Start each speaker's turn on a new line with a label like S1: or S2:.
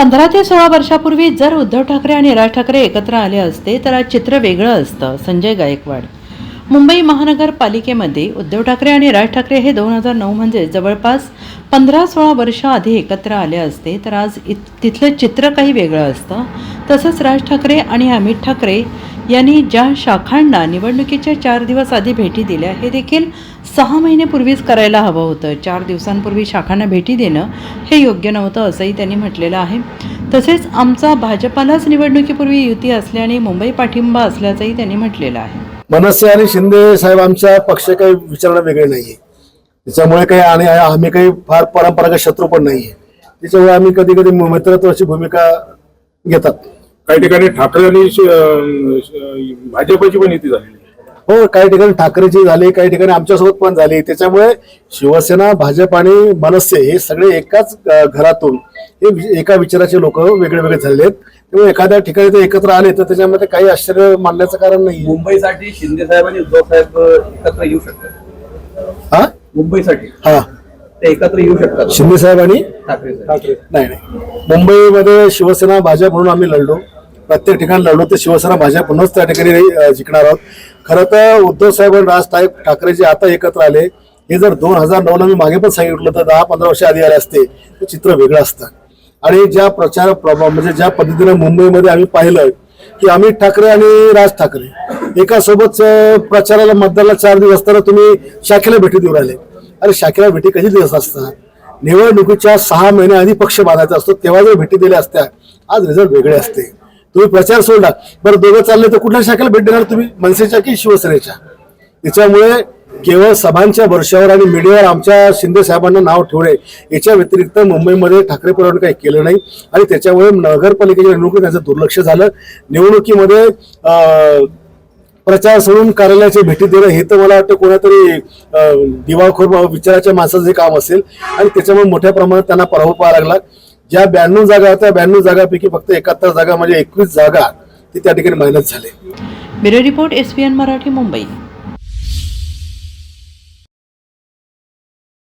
S1: पंधरा ते सोळा वर्षापूर्वी जर उद्धव ठाकरे आणि राज ठाकरे एकत्र आले असते तर आज चित्र वेगळं असतं. संजय गायकवाड. मुंबई महानगरपालिकेमध्ये उद्धव ठाकरे आणि राज ठाकरे हे दोन हजार नऊ म्हणजे जवळपास पंधरा सोळा वर्ष आधी एकत्र आले असते तर आज इत तिथलं चित्र काही वेगळं असतं. तसंच राज ठाकरे आणि अमित ठाकरे यांनी ज्या शाखांना निवडणुकीच्या चार दिवस आधी भेटी दिल्या हे देखील सहा महिनेपूर्वीच करायला हवं होतं. चार दिवसांपूर्वी शाखांना भेटी देणं हे योग्य नव्हतं असंही त्यांनी म्हटलेलं आहे. तसेच आमचा भाजपालाच निवडणुकीपूर्वी युती असल्याने मुंबई पाठिंबा असल्याचंही त्यांनी म्हटलेलं आहे.
S2: मनसे आणि शिंदे साहेब आमच्या पक्ष काही विचारणं वेगळे नाहीये. त्याच्यामुळे काही आणि आम्ही काही फार परंपरागत शत्रू पण नाहीये. त्याच्यामुळे आम्ही कधी कधी मित्रत्वाची भूमिका घेतात.
S3: काही ठिकाणी ठाकरे आणि भाजपची पण युती झालेली आहे.
S2: हो काही ठिकाणी ठाकरेची झाली काही ठिकाणी आमच्यासोबत पण झाली. त्याच्यामुळे शिवसेना भाजप आणि मनसे हे सगळे एकाच घरातून हे एका विचाराचे लोक वेगळे वेगळे झालेले आहेत. त्यामुळे एखाद्या ठिकाणी ते एकत्र आले तर त्याच्यामध्ये काही आश्चर्य मानण्याचं कारण नाही
S4: मुंबईसाठी शिंदे साहेब आणि उद्धव साहेब एकत्र येऊ शकतात.
S2: हा?
S4: मुंबईसाठी.
S2: हा.
S4: ते एकत्र येऊ शकतात.
S2: शिंदे साहेब आणि
S4: ठाकरे साहेब.
S2: नाही नाही. मुंबईमध्ये शिवसेना भाजप म्हणून आम्ही लढलो. प्रत्येक ठिकाणी लढलो. तर शिवसेना भाजप म्हणूनच त्या ठिकाणी अ, जिंकणार आहोत. खरं तर उद्धव साहेब आणि राज साहेब ठाकरे जे आता एकत्र आले. हे जर दोन हजार नऊला मी मागे पण सांगितलं तर दहा पंधरा वर्ष आधी आले असते तर चित्र वेगळं असतं. आणि ज्या प्रचार प्रभाव म्हणजे ज्या पद्धतीने मुंबईमध्ये आम्ही पाहिलं की अमित ठाकरे आणि राज ठाकरे एका सोबत प्रचाराला मतदाराला चार दिवस असताना तुम्ही शाखेला भेटी देऊ राहिले. अरे शाखेला भेटी कधी दिवस असतात निवडणुकीच्या सहा महिने आधी पक्ष बांधायचा असतो तेव्हा जर भेटी दिल्या असत्या आज रिझल्ट वेगळे असते. तुम्ही प्रचार सोडला. बरं दोघं चालले तर कुठल्या शाखेला भेट देणार तुम्ही? मनसेच्या की शिवसेनेच्या? त्याच्यामुळे केवळ सभांच्या वर्षावर आणि मीडियावर आमच्या शिंदे साहेबांना नाव ठेवणे याच्या व्यतिरिक्त मुंबईमध्ये ठाकरे परिवाराने काही केलं नाही. आणि त्याच्यामुळे नगरपालिकेच्या निवडणुकीत त्याचं दुर्लक्ष झालं. निवडणुकीमध्ये प्रचार सोडून कार्यालयाची भेटी देणं हे तर मला वाटतं कोणातरी दिवाळखोर विचाराच्या माणसाचं जे काम असेल आणि त्याच्यामुळे मोठ्या प्रमाणात त्यांना पराभव पाहावा लागला. ज्या ब्याण्णव जागा होत्या ब्याण्णव जागापैकी फक्त एकाहत्तर जागा म्हणजे एकवीस जागा ते त्या ठिकाणी मेहनत झाले.
S1: Bureau report S P N Marathi Mumbai.